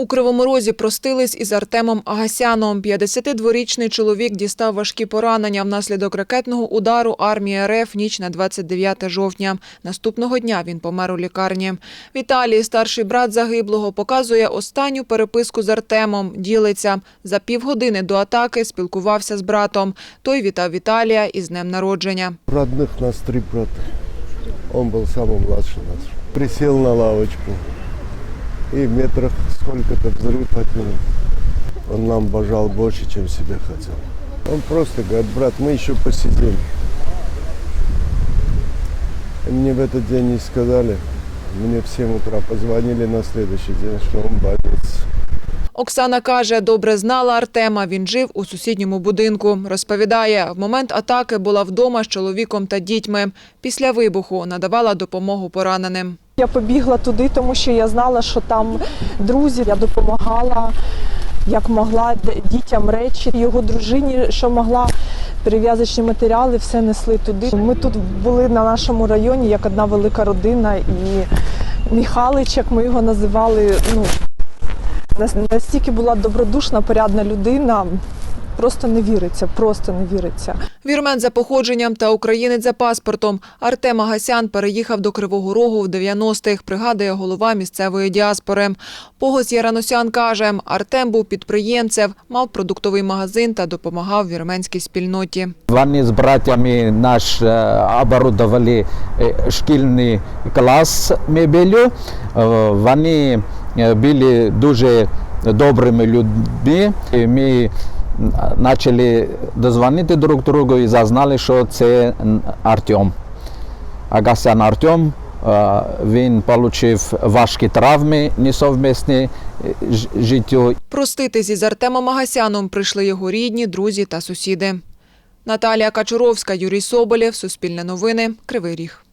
У Кривому Розі простились із Артемом Агасяном. 52-річний чоловік дістав важкі поранення внаслідок ракетного удару армії РФ ніч на 29 жовтня. Наступного дня він помер у лікарні. Віталій, старший брат загиблого, показує останню переписку з Артемом. Ділиться. За півгодини до атаки спілкувався з братом. Той вітав Віталія із днем народження. Родных нас три брата. Он был самый младший нас. Присел на лавочку. И в метрах сколько-то взрыв от него. Он нам божал больше, чем себе хотел. Он просто говорит, брат, мы еще посидим. И Мне в этот день не сказали. Мне в 7 утра позвонили на следующий день, что он в больнице. Оксана каже, добре знала Артема. Він жив у сусідньому будинку. Розповідає, в момент атаки була вдома з чоловіком та дітьми. Після вибуху надавала допомогу пораненим. Я побігла туди, тому що я знала, що там друзі, я допомагала як могла дітям речі, його дружині, що могла, перев'язочні матеріали, все несли туди. Ми тут були на нашому районі як одна велика родина, і Михалич, як ми його називали, ну настільки була добродушна, порядна людина. Просто не віриться, просто не віриться. Вірмен за походженням та українець за паспортом. Артем Агасян переїхав до Кривого Рогу в 90-х, пригадує голова місцевої діаспори. Погос Яраносян каже, Артем був підприємцем, мав продуктовий магазин та допомагав вірменській спільноті. Вони з братями наш е, оборудовали е, шкільний клас мебелю. Е, Вони були дуже добрими людьми. Ми почали дозвонити друг другу і зазнали, що це Артем. Агасян Артем. Е, Він отримав важкі травми несовмісні е, життю. Проститись із Артемом Агасяном прийшли його рідні, друзі та сусіди. Наталія Качуровська, Юрій Соболєв, Суспільне новини, Кривий Ріг.